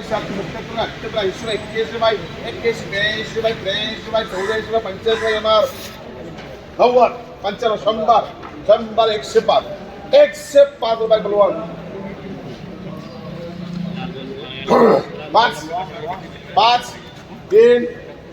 एक्केचाळीस बाय एक्क्याऐंशी बाय ब्याऐंशी बाय त्र्याऐंशी बाय चौऱ्याऐंशी बाय पंच्याऐंशी बाय येणार नव्वद पंच्याण्णव शंभर शंभर एकशे पाच एकशे पाच रुपये बलवान पाच पाच तीन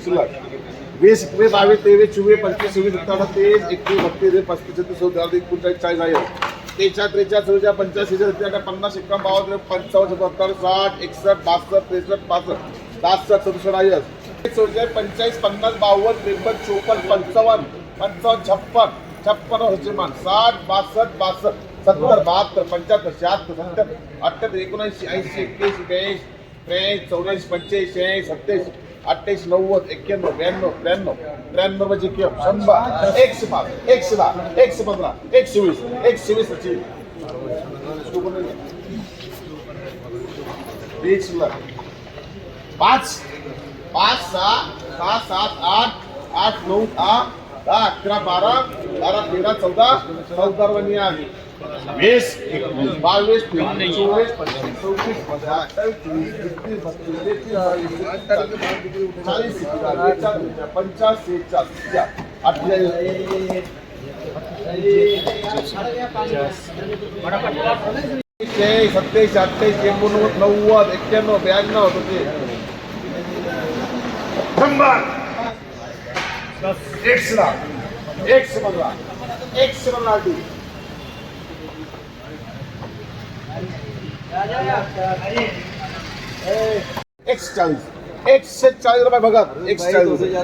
सुलभ वीस एकवीस बावीस तेवीस चोवीस पंचवीस सव्वीस सत्तावन्न तेवीस एकवीस बत्तीस पस्तीस छत्तीस चौदा एकोणचाळीस चाळीस आहे तेचाळीस त्रेचाळीस चौदा पंच्याऐंशी सत्त्याण्णव पन्नास एक्कावन्न बावन्न पंचावन्न सत्तर साठ एकसष्ट बासष्ट त्रेसष्ट पासष्ट बासष्ट सदुसष्ट आहे चौवेचाळीस पंचेचाळीस पन्नास बावन्न त्रेपन्न चोपन्न पंचावन्न पंचावन्न छप्पन छप्पन हजमान साठ बासष्ट बासष्ट सत्तर बहात्तर पंच्याहत्तर शहात्तर सत्तर अठ्ठ्याहत्तर एकोणऐंशी ऐंशी एक्क्याऐंशी ब्याऐंशी त्र्याऐंशी चौऱ्याऐंशी पंच्याऐंशी ऐंशी सत्त्याऐंशी अठ्ठावीस नव्वद एक्क्याण्णव ब्याण्णव त्र्याण्णव त्र्याण्णव म्हणजे किंवा शंभर. एकशे पाच एकशे दहा एकशे पंधरा एकशे वीस एकशे वीस सचिन वीस पाच पाच सहा सहा सात आठ आठ नऊ दहा दहा अकरा बारा बारा तेरा चौदा चौदा आहे वीस एकवीस बावीस तेवीस चोवीस पंचवीस चौतीस अठ्ठावीस एकतीस बत्तीस तेहतीस चौतीस, चाळीस बेचाळीस पंचाळीस सेहेचाळीस अठ्ठेचाळीस सत्तावीस अठ्ठावीस एकोणनव्वद नव्वद एक्क्याण्णव ब्याण्णव होते शंभर एकशे दहा एकशे पंधरा एकशे पंधरा आठी एकशे चाळीस एकशे चाळीस रुपये बघा एकशे चाळीस रुपये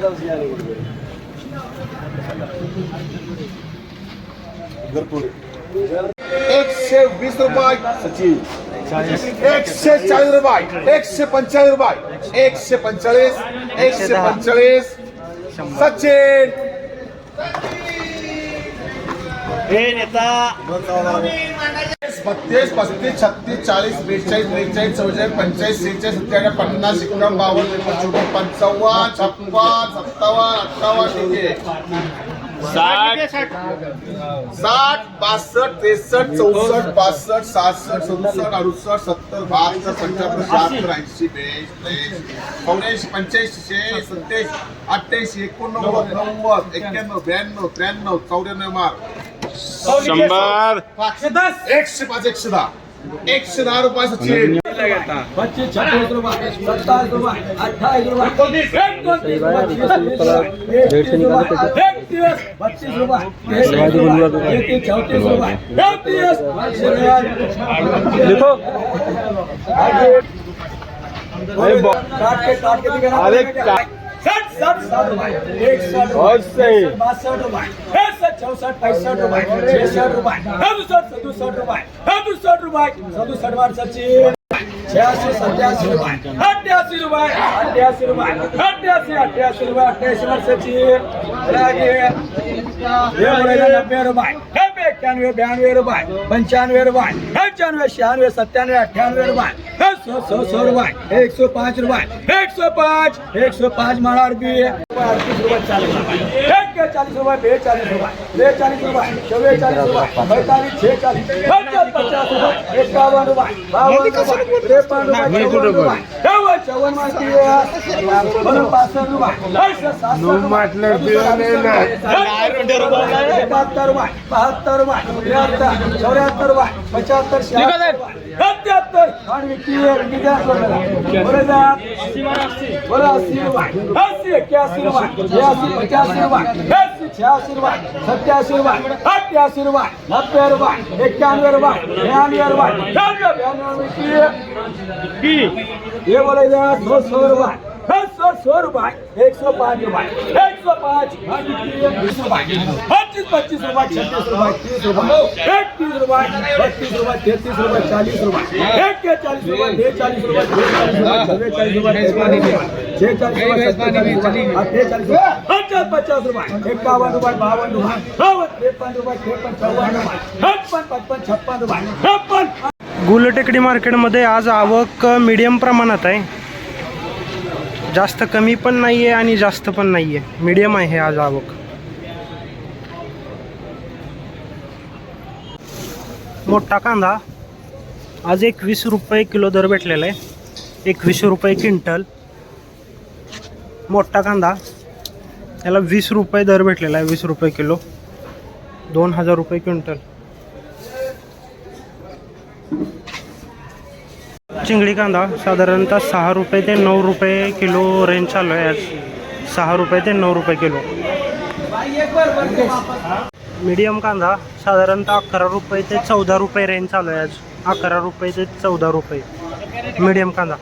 भरपूर एकशे वीस रुपये सचिन एकशे चाळीस रुपये एकशे पंचेचाळीस रुपये एकशे पंचेचाळीस एकशे पंचेचाळीस सचिन। बत्तीस पस्तीस छत्तीस चाळीस बेचाळीस बेचाळीस चौचाळीस पंचेचाळीस सेहेचाळीस सत्त्याण्णव पन्नास एकोणनव्वद बावन्न त्रेपन्न पंचावन्न छप्पन सत्तावन्न अठ्ठावन्न ठीक आहे. साठ. बासष्ट त्रेसष्ट चौसष्ट पासष्ट सहासष्ट सदुसष्ट अडुसष्ट सत्तर बहात्तर पंच्याहत्तर शहात्तर ऐंशी ब्याऐंशी चौऱ्याऐंशी पंच्याऐंशी सत्याऐंशी अठ्ठ्याऐंशी एकोणनव्वद नव्वद एक्क्याण्णव ब्याण्णव त्र्याण्णव चौऱ्याण्णव मार शंभर एकशे पाच एकशे दहा एकशे दहा रुपये सचिन पच्चीस छत्तीस रुपये सत्ताईस रुपये अट्ठाईस रुपये एकोणतीस रुपये तीस रुपये एकतीस रुपये एकतीस बत्तीस रुपये तेहतीस रुपये एकतीस चौतीस रुपये चौतीस देखो काट के काट के दिखाना अरे पड़ेगा। साठ साठ साठ रुपये। एकसठ रुपये बासठ रुपये पैंसठ चौसठ पैंसठ रुपये। छसठ रुपये सदुसठ सदुसठ रुपये। सदुसठ रुपये। सदुसठ बार सचिन। छियासी सत्यासी रुपये। अट्ठासी रुपये। अट्ठासी रुपये। अट्ठासी अट्ठासी रुपये। अट्ठासी बार सचिन। आगे ये बोलेगा नब्बे रुपये। नब्बे इक्यानवे बयानवे रुपये। पंचानवे रुपये। पंचानवे छियानवे सत्तानवे अट्ठानवे रुपये। सौ सौ सौ रुपये। एक सौ पाँच रुपये। एक सौ पाँच। एक सौ पाँच मारा अरबी अड़तीस रुपये चालीस रुपये। एक के चालीस रुपये बे चालीस रुपये बे चालीस रुपये चौबे चालीस रुपये पैंतालीस छः चालीस पचास पचास रुपये इक्यावन रुपये बावन रुपये तिरपन रुपये चौवन रुपये चौवन चौवन मारती ऐसे सात एकाहत्तर रुपये बहत्तर रुपये त्र्याहत्तर चौऱ्याहत्तर रुपये पचहत्तर शहात्तर सत्याहत्तर आणि विकी किती रुपये अस्सी इक्यासी रुपये बयासी पचासी रुपये छियासी रुपये सत्यासी रुपये अट्ठासी रुपये नब्बे रुपये इक्यानवे रुपये बयानवे रुपये बयानवे ये बोले दो सौ रुपये सौ रुपये एक सौ पाँच रुपये एक सौ पाँच। बीस रुपये पच्चीस पच्चीस रुपये छत्तीस रुपये तीस रुपये इकतीस रुपये बत्तीस रुपये तैतीस रुपये चालीस रुपये एक के चालीस रुपये दे चालीस रुपये दे चालीस रुपये चालीस रुपये छः चालीस रुपये सत्तर चालीस रुपये रुपये पचास पचास रुपये इक्यावन रुपये बावन रुपये बावन तिरपन रुपये तिरपन चौवन रुपये छप्पन पचपन छप्पन रुपये छप्पन गुलटेकडी मार्केटमध्ये आज आवक मीडियम प्रमाणात आहे. जास्त कमी पण नाही आहे आणि जास्त पण नाही आहे मीडियम आहे आज आवक. मोठा कांदा. आज एक वीस रुपये किलो दर भेटलेला आहे. एकवीसशे रुपये क्विंटल. मोठा कांदा. याला वीस रुपये दर भेटलेला आहे वीस रुपये किलो. दोन हजार रुपये क्विंटल. चिंगडी कांदा साधारणतः सहा रुपये ते नऊ रुपये किलो रेंज चालू आहे आज. सहा रुपये ते नऊ रुपये किलो. मीडियम कांदा साधारणतः अकरा रुपये ते चौदा रुपये रेंज चालू आहे आज. अकरा रुपये ते चौदा रुपये. मीडियम कांदा.